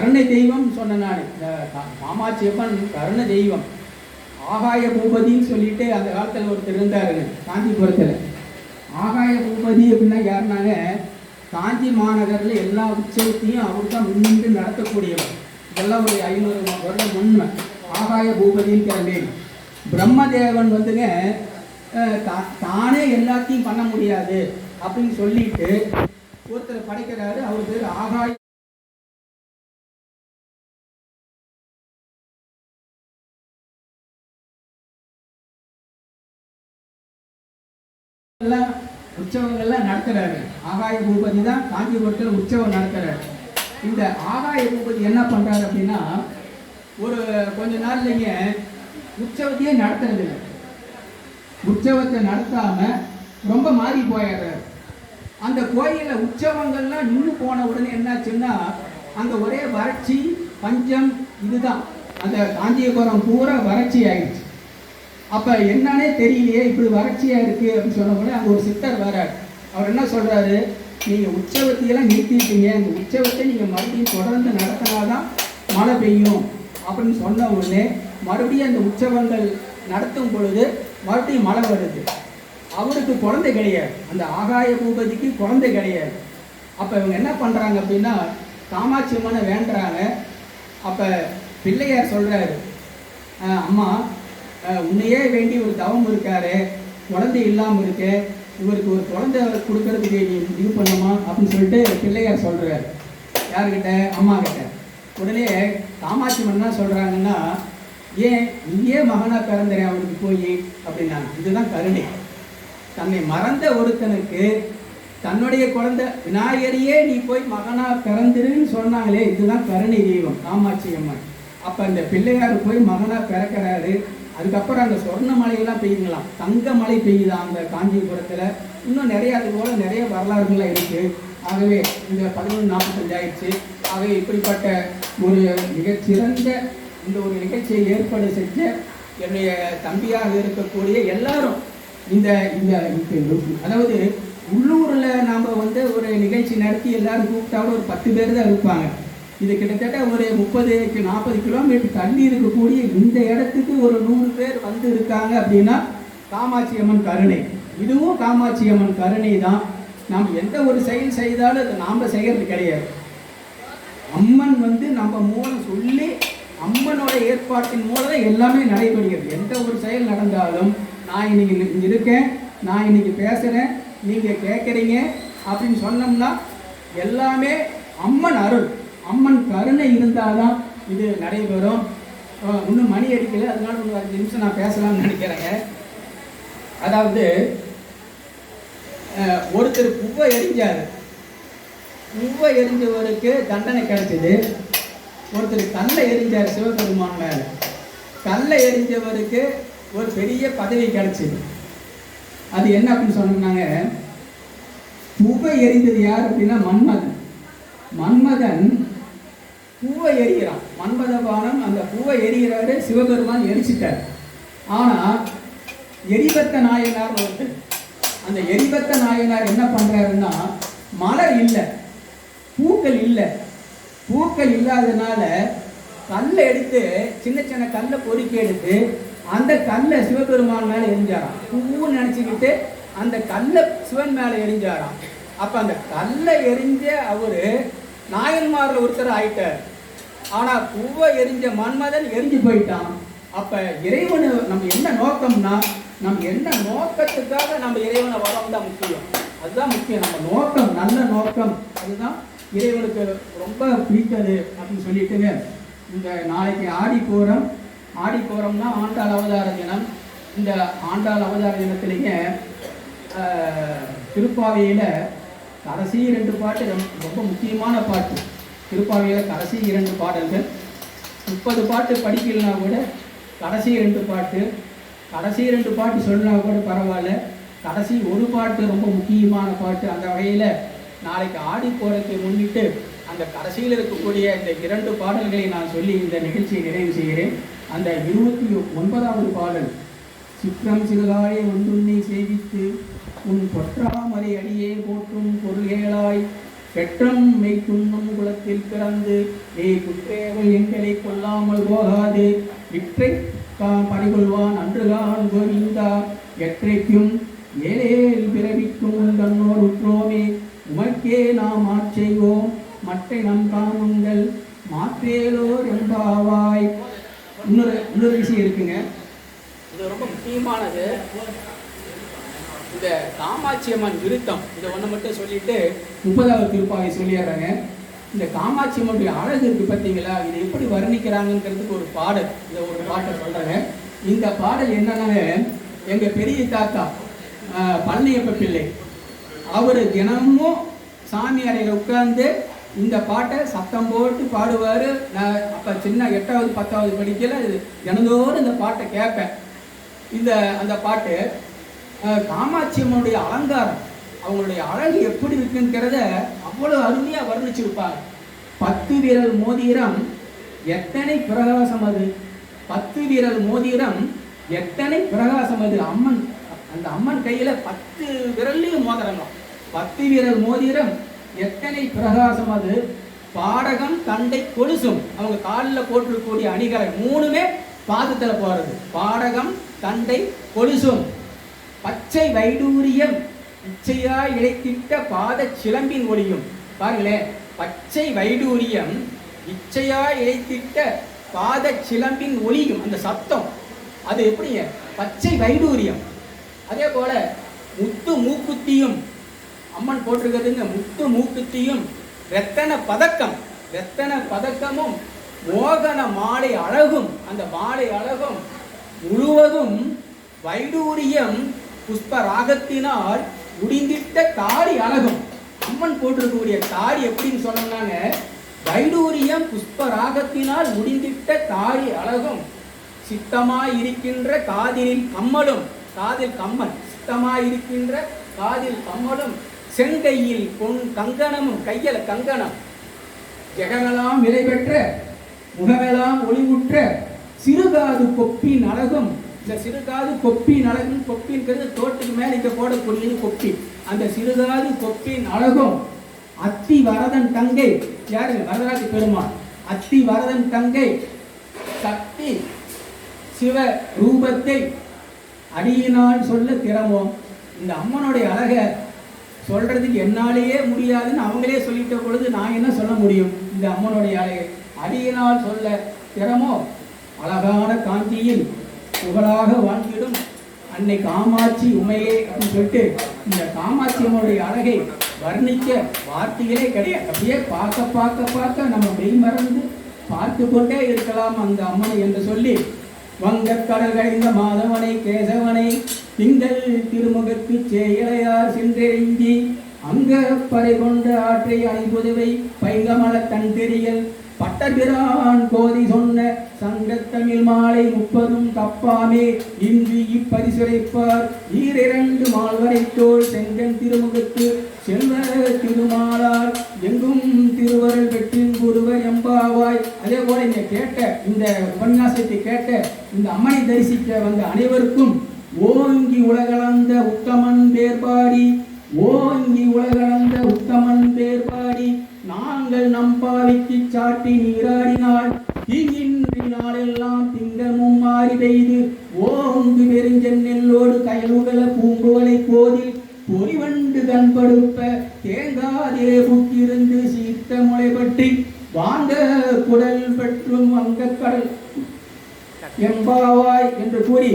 கருணை தெய்வம் சொன்ன நான். இந்த கருண தெய்வம். ஆகாய பூபதின்னு சொல்லிட்டு அந்த காலத்தில் ஒருத்தர் இருந்தாருங்க காஞ்சிபுரத்தில். ஆகாய பூபதி அப்படின்னா யாருனாங்க காஞ்சி மாநகரில் எல்லா உற்சவத்தையும் அவர் தான் முன்னின்று நடத்தக்கூடியவர். இதெல்லாம் ஒரு ஐநூறு வருடம் உண்மை ஆகாய பூபதின்னு பேர் பிரம்மதேவன் வந்துங்க தா- தானே எல்லாத்தையும் பண்ண முடியாது அப்படின்னு சொல்லிட்டு ஒருத்தர் படைக்கிறாரு. அவர் பேர் ஆகாய உற்சவங்கள்லாம் நடத்துறாரு. ஆகாய பூபதி தான் காஞ்சிபுரத்தில் உற்சவம் நடத்துறாரு. இந்த ஆகாய பூபதி என்ன பண்றாரு அப்படின்னா ஒரு கொஞ்ச நாள்லங்க உற்சவத்தையே நடத்துறது உற்சவத்தை நடத்தாம ரொம்ப மாறி போயிடுறாரு. அந்த கோயிலில் உற்சவங்கள்லாம் நின்று போன உடனே என்னாச்சுன்னா அங்கே ஒரே வறட்சி பஞ்சம் இதுதான். அந்த காஞ்சிபுரம் பூரா வறட்சி ஆயிடுச்சு. அப்போ என்னன்னே தெரியலையே இப்படி வறட்சியாக இருக்குது அப்படின்னு சொன்ன உடனே அங்க ஒரு சித்தர் வரார். அவர் என்ன சொல்கிறாரு நீங்கள் உற்சவத்தையெல்லாம் நிறுத்திட்டீங்க. இந்த உற்சவத்தை நீங்கள் மறுபடியும் தொடர்ந்து நடத்தினாதான் மழை பெய்யும் அப்படின்னு சொன்ன உடனே மறுபடியும் அந்த உற்சவங்கள் நடத்தும் பொழுது மறுபடியும் மழை வருது. அவருக்கு குழந்தை கிடையாது. அந்த ஆகாய பூபதிக்கு குழந்தை கிடையாது. அப்போ இவங்க என்ன பண்ணுறாங்க அப்படின்னா காமாட்சி அம்மனை வேண்டுறாங்க. அப்போ பிள்ளையார் சொல்கிறாரு அம்மா உன்னையே வேண்டி ஒரு தவம் இருக்காரு. குழந்தை இல்லாமல் இருக்கு. இவருக்கு ஒரு குழந்தை கொடுக்கறதுக்கு நீ இது பண்ணுமா அப்படின்னு சொல்லிட்டு பிள்ளையார் சொல்கிறார் யாருக்கிட்ட அம்மா கிட்ட உடனே காமாட்சி அம்மன் என்ன ஏன் நீயே மகனாக பிறந்தரே அவனுக்கு போய்? அப்படின்னாங்க. இதுதான் கருணை. தன்னை மறந்த ஒருத்தனுக்கு தன்னுடைய குழந்தை விநாயகரையே நீ போய் மகனாக பிறந்துருன்னு சொன்னாங்களே இதுதான் கருணை தெய்வம். காமாட்சி அம்மன். அப்போ அந்த பிள்ளையார் போய் மகனாக பிறக்கிறாரு. அதுக்கப்புறம் அந்த சொர்ண மலையெல்லாம் பெய்யுங்களாம் தங்க மழை பெய்யுதா அந்த காஞ்சிபுரத்தில்? இன்னும் நிறைய அது போல் நிறைய வரலாறுகள்லாம் இருக்குது ஆகவே இந்த பதினொன்று நாற்பத்தஞ்சு ஆயிடுச்சு. ஆகவே இப்படிப்பட்ட ஒரு மிகச்சிறந்த இந்த ஒரு நிகழ்ச்சியை ஏற்பாடு செஞ்ச என்னுடைய தம்பியாக இருக்கக்கூடிய எல்லாரும் இந்த இந்த அதாவது உள்ளூரில் நாம் வந்து ஒரு நிகழ்ச்சி நடத்தி எல்லாரும் கூப்பிட்டாலும் ஒரு பத்து பேர் தான் இருப்பாங்க. இது கிட்டத்தட்ட ஒரு முப்பது நாற்பது கிலோமீட்டர் தள்ளி இருக்கக்கூடிய இந்த இடத்துக்கு ஒரு நூறு பேர் வந்து இருக்காங்க அப்படின்னா காமாட்சி அம்மன் கருணை. இதுவும் காமாட்சி அம்மன் கருணை தான். நாம் எந்த ஒரு செயல் செய்தாலும் அதை நாம் செய்கிறது கிடையாது. அம்மன் வந்து நம்ம மூலம் சொல்லி அம்மனோட ஏற்பாட்டின் மூலம் தான் எல்லாமே நடைபெறுகிறது. எந்த ஒரு செயல் நடந்தாலும் நான் இன்னைக்கு இருக்கேன் நான் இன்னைக்கு பேசுகிறேன் நீங்கள் கேட்குறீங்க அப்படின்னு சொன்னோம்னா எல்லாமே அம்மன் அருள். கருணை இருந்தால் தான் இது நடைபெறும். இன்னும் மணி அடிக்கல. அதனால ஒரு அஞ்சு நிமிஷம் நான் பேசலாம்னு நினைக்கிறேங்க. அதாவது ஒருத்தர் புவ்வை எரிஞ்சார் புவ்வை எரிஞ்சவருக்கு தண்டனை கிடைச்சிது. ஒருத்தர் கல்லை எரிஞ்சார் சிவபெருமான் மேலே. கல்லை எரிஞ்சவருக்கு ஒரு பெரிய பதவி கிடைச்சிது. அது என்ன அப்படின்னு சொன்னாங்க புகை எரிந்தது யார் அப்படின்னா மன்மதன். மன்மதன் பூவை எரிகிறான் மன்மத பானம் அந்த பூவை எரிகிறாரு சிவபெருமான் எரிச்சிட்டார். ஆனா எரிபத்த நாயனார் ஒருத்தர் அந்த எரிபத்த நாயனார் என்ன பண்றாருன்னா மலர் இல்லை பூக்கள் இல்லை. பூக்கள் இல்லாதனால கல்லை எடுத்து சின்ன சின்ன கல்லை பொறுக்கி எடுத்து அந்த கல்லை சிவபெருமான் மேலே எரிஞ்சாராம். பூன்னு நினச்சிக்கிட்டு அந்த கல்லை சிவன் மேலே எரிஞ்சாராம். அப்போ அந்த கல்லை எரிஞ்ச அவர் நாயன்மாரில் ஒருத்தர் ஆயிட்டார். ஆனால் பூவை எரிஞ்ச மன்மதன் எரிஞ்சு போயிட்டான். அப்போ இறைவனு நம்ம என்ன நோக்கம்னா நம்ம என்ன நோக்கத்துக்காக நம்ம இறைவனை வரம் தான் முக்கியம். அதுதான் முக்கியம். நம்ம நோக்கம் நல்ல நோக்கம். அதுதான் இறைவனுக்கு ரொம்ப பிடித்தது அப்படின்னு சொல்லிட்டுங்க. இந்த நாளைக்கு ஆடி போகிறோம் ஆடி போகிறோம்னா ஆண்டாள் அவதார தினம். இந்த ஆண்டாள் அவதார தினத்திலேயே திருப்பாவையில் கடைசி ரெண்டு பாட்டு ரொம்ப ரொம்ப முக்கியமான பாட்டு. திருப்பாவையில் கடைசி இரண்டு பாடல்கள். முப்பது பாட்டு படிக்கலனா கூட கடைசி ரெண்டு பாட்டு. கடைசி ரெண்டு பாட்டு சொல்லினா கூட பரவாயில்ல. கடைசி ஒரு பாட்டு ரொம்ப முக்கியமான பாட்டு. அந்த வகையில் நாளைக்கு ஆடி போறதை முன்னிட்டு அந்த கடைசியில் இருக்கக்கூடிய இந்த இரண்டு பாடல்களை நான் சொல்லி இந்த நிகழ்ச்சியை நிறைவு செய்கிறேன். அந்த இருபத்தி ஒன்பதாவது பாடல் சிற்றம் சிறுகாயை ஒன்றுன்னை செய்வித்து உன் பொற்றாமரை அடியே போற்றும் பொருள்களாய் செற்றம் மேய்க்கும் குலத்தில் பிறந்து நீ குற்றேவல் எங்களை கொல்லாமல் போகாது. இற்றை பறிகொள்வான் அன்றுதான் கோவிந்தா எற்றைக்கும் ஏழேல் பிறவிக்கும் தன்னோர் உற்றோமே உமக்கே நாம் ஆட்செய்வோம் மற்ற நம் காமங்கள் மாற்றேலோர் என்பாவாய். இன்னொரு இன்னொரு விஷயம் இருக்குங்க. இது ரொம்ப முக்கியமானது. இந்த காமாட்சி அம்மன் விருத்தம் இதை ஒன்று மட்டும் சொல்லிட்டு முப்பதாவது திருப்பாவை சொல்லிடுறாங்க. இந்த காமாட்சி அம்மனுடைய அழகு இருக்கு பார்த்தீங்களா இதை எப்படி வர்ணிக்கிறாங்கங்கிறதுக்கு ஒரு பாடல் இதை ஒரு பாட்டை சொல்றாங்க. இந்த பாடல் என்னன்னா எங்கள் பெரிய தாத்தா பழனியப்ப பிள்ளை அவர் தினமும் சாமி அறையில் உட்கார்ந்து இந்த பாட்டை சத்தம் போட்டு பாடுவார். நான் அப்போ சின்ன எட்டாவது பத்தாவது படிக்கல இது தினந்தோறும் இந்த பாட்டை கேட்பேன். இந்த அந்த பாட்டு காமாட்சி அம்மனுடைய அலங்காரம் அவங்களுடைய அழகு எப்படி இருக்குங்கிறத அவ்வளோ அருமையாக வர்ணிச்சிருப்பார். பத்து விரல் மோதிரம் எத்தனை பிரகாசம் அது? பத்து விரல் மோதிரம் எத்தனை பிரகாசம் அது? அம்மன் அந்த அம்மன் கையில் பத்து விரல்லையும் மோதிரங்களாம் பத்து விரல் மோதிரம் எத்தனை பிரகாசம் அது? பாடகம் தண்டை கொலுசும். அவங்க காலில் போட்டிருக்கக்கூடிய அணிகளை மூணுமே பாதத்தில் போகிறது பாடகம் தண்டை கொலுசும். பச்சை வைடூரியம் இச்சையா இழைத்திட்ட பாத சிலம்பின் ஒளியும். பாருங்களேன் பச்சை வைடூரியம் இச்சையா இழைத்திட்ட பாத சிலம்பின் ஒளியும் அந்த சத்தம் அது எப்படிங்க? பச்சை வைடூரியம். அதே போல முத்து மூக்குத்தியும் அம்மன் போட்டிருக்கிறதுங்க முத்து மூக்குத்தியும் ரத்தன பதக்கம். ரத்தன பதக்கமும் மோகன மாலை அழகும். அந்த மாலை அழகும் முழுவதும் வைடூரியம் புஷ்ப ராகத்தினால் முடிந்திட்ட தாடி அழகும். அம்மன் போட்டிருக்கக்கூடிய தாடி எப்படின்னு சொன்னோம்னாங்க வைடூரியம் புஷ்ப ராகத்தினால் முடிந்திட்ட தாடி அழகும். சித்தமாய் இருக்கின்ற காதிலில் கம்மலும் காதில் கம்மல் சித்தமாய் இருக்கின்ற காதில் கம்மலும் செங்கையில் பொன் கங்கணமும் கையில் கங்கணம். ஜெகமெல்லாம் விலை பெற்ற முகமெல்லாம் ஒளிவுற்ற சிறுகாது கொப்பின் அழகும். இந்த சிறுகாது கொப்பின் அழகு கொப்பின்கிறது தோட்டுக்கு மேலே இங்கே போடக்கூடியது கொப்பி. அந்த சிறுகாது கொப்பின் அழகும் அத்தி வரதன் தங்கை. யாரு? வரதராஜ பெருமாள். அத்தி வரதன் தங்கை. சக்தி சிவ ரூபத்தை அடியினால் சொல்ல திறமோ? இந்த அம்மனுடைய அழகை சொல்றதுக்கு என்னாலேயே முடியாதுன்னு அவங்களே சொல்லிட்ட பொழுது நான் என்ன சொல்ல முடியும்? இந்த அம்மனுடைய அழகை அடியினால் சொல்ல திறமோ? அழகான காந்தியில் புகழாக வாழ்ந்திடும். அன்னை காமாட்சி உமையே அப்படின்னு சொல்லிட்டு இந்த காமாட்சி அம்மனுடைய அழகை வர்ணிக்க வார்த்தைகளே கிடையாது. அப்படியே பார்க்க பார்க்க பார்க்க நம்ம மெய் மறந்து பார்த்து கொண்டே இருக்கலாம் அந்த அம்மனை என்று சொல்லி வங்க கடல் மாதவனை கேசவனை திங்கள் திருமுகத்து சேயலையார் சென்றெறிந்தி அங்க பறை கொண்ட ஆற்றை அணிபுதுவை பைங்கமல தன் தெரியல் பட்டபிரான் கோதி சொன்ன சங்கத்தமிழ் மாலை முப்பதும் தப்பாமே. இன்று இப்பரிசுரைப்பார் ஈரிரண்டு மால்வரை தோல் செங்கன் திருமுகத்து செல்வ திருமாலார். எங்கும் திருவருள் பெற்றின் குருவர் எம்பாவாய். அதே போல இங்க கேட்ட இந்த உபன்யாசத்தை கேட்ட இந்த அம்மனை தரிசிக்க வந்த அனைவருக்கும் ஓங்கி உலகளந்த உத்தமன் பேர்பாடி. ஓங்கி உலகளந்த உத்தமன் பேர்பாடி நாங்கள் நம்பாவிக்கு சாட்டி நீராடினால் தீங்கின்றி நாளெல்லாம் திங்கமும் மாறி பெய்து. ஓங்கு பெருஞ்சென்னெல்லோடு கயலுகல பூங்கோலை போதில் பொறிவண்டு கண்படுப்ப தேங்காதே புக்கிருந்து சீர்த்த முளை பற்றி வாங்க குடல் பெற்றும் வங்கக்கடல் எம்பாவாய் என்று கூறி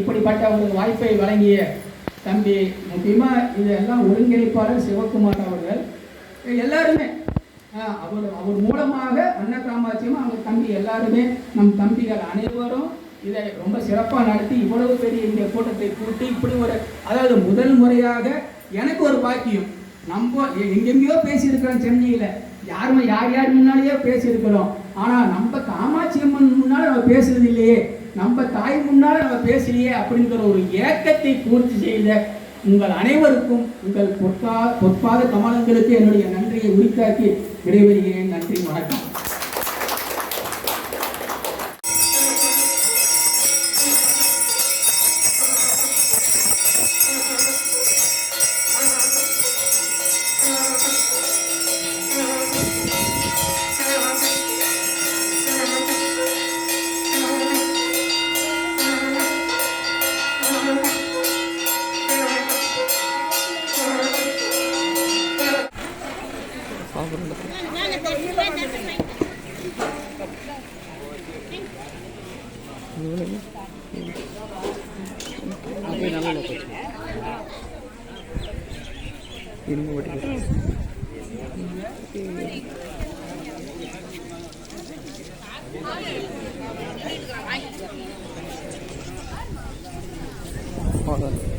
இப்படிப்பட்ட ஒரு வாய்ப்பை வழங்கிய தம்பி முக்கியமாக இதெல்லாம் ஒருங்கிணைப்பாளர் சிவகுமார் அவர்கள். எல்லாருமே அவர் அவர் மூலமாக அன்ன அவங்க தம்பி எல்லாருமே நம் தம்பிகள் அனைவரும் இதை ரொம்ப சிறப்பாக நடத்தி இவ்வளவு பெரிய இந்த கூட்டத்தை கூட்டி இப்படி ஒரு அதாவது முதல் முறையாக எனக்கு ஒரு பாக்கியம். நம்ம எ- எங்கெங்கேயோ பேசியிருக்கிறோம் சென்னையில். யாருமே யார் யார் முன்னாலேயோ பேசியிருக்கிறோம். ஆனால் நம்ம காமாட்சி அம்மன் முன்னால் நம்ம பேசுறது இல்லையே. நம்ம தாய் முன்னால் நம்ம பேசலையே அப்படிங்கிற ஒரு ஏக்கத்தை பூர்த்தி செய்த உங்கள் அனைவருக்கும் உங்கள் பொற்பா பொற்பாத கமலங்களுக்கு என்னுடைய நன்றியை உரித்தாக்கி விடைபெறுகிறேன். நன்றி வணக்கம். ఇనుము ఒకటి Hold on.